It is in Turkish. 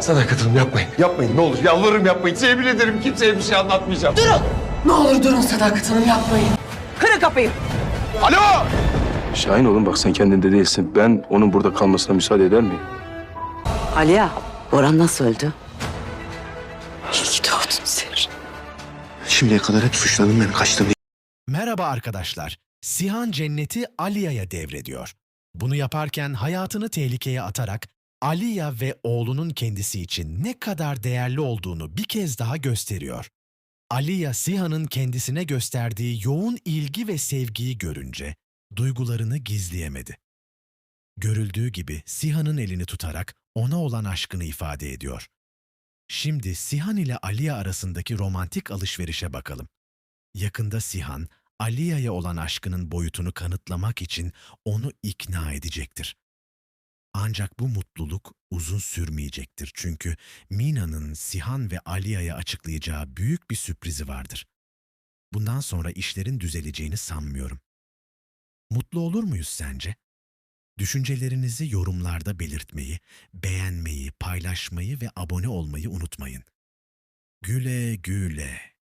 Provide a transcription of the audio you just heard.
Sadakat Hanım yapmayın. Yapmayın ne olur. Yalvarırım yapmayın. Yemin ederim kimseye bir şey anlatmayacağım. Durun! Ne olur durun Sadakat Hanım yapmayın. Kırın kapıyı. Alo! Şahin oğlum bak sen kendinde değilsin. Ben onun burada kalmasına müsaade eder miyim? Aliya, Orhan nasıl öldü? İyi ki doğdun Seher. Şimdiye kadar hep suçladım beni. Kaçtım Merhaba arkadaşlar. Sihan Cenneti Aliya'ya devrediyor. Bunu yaparken hayatını tehlikeye atarak Aliya ve oğlunun kendisi için ne kadar değerli olduğunu bir kez daha gösteriyor. Aliya Sihan'ın kendisine gösterdiği yoğun ilgi ve sevgiyi görünce duygularını gizleyemedi. Görüldüğü gibi Sihan'ın elini tutarak ona olan aşkını ifade ediyor. Şimdi Sihan ile Aliya arasındaki romantik alışverişe bakalım. Yakında Sihan, Aliya'ya olan aşkının boyutunu kanıtlamak için onu ikna edecektir. Ancak bu mutluluk uzun sürmeyecektir çünkü Mina'nın Sihan ve Aliya'ya açıklayacağı büyük bir sürprizi vardır. Bundan sonra işlerin düzeleceğini sanmıyorum. Mutlu olur muyuz sence? Düşüncelerinizi yorumlarda belirtmeyi, beğenmeyi, paylaşmayı ve abone olmayı unutmayın. Güle güle.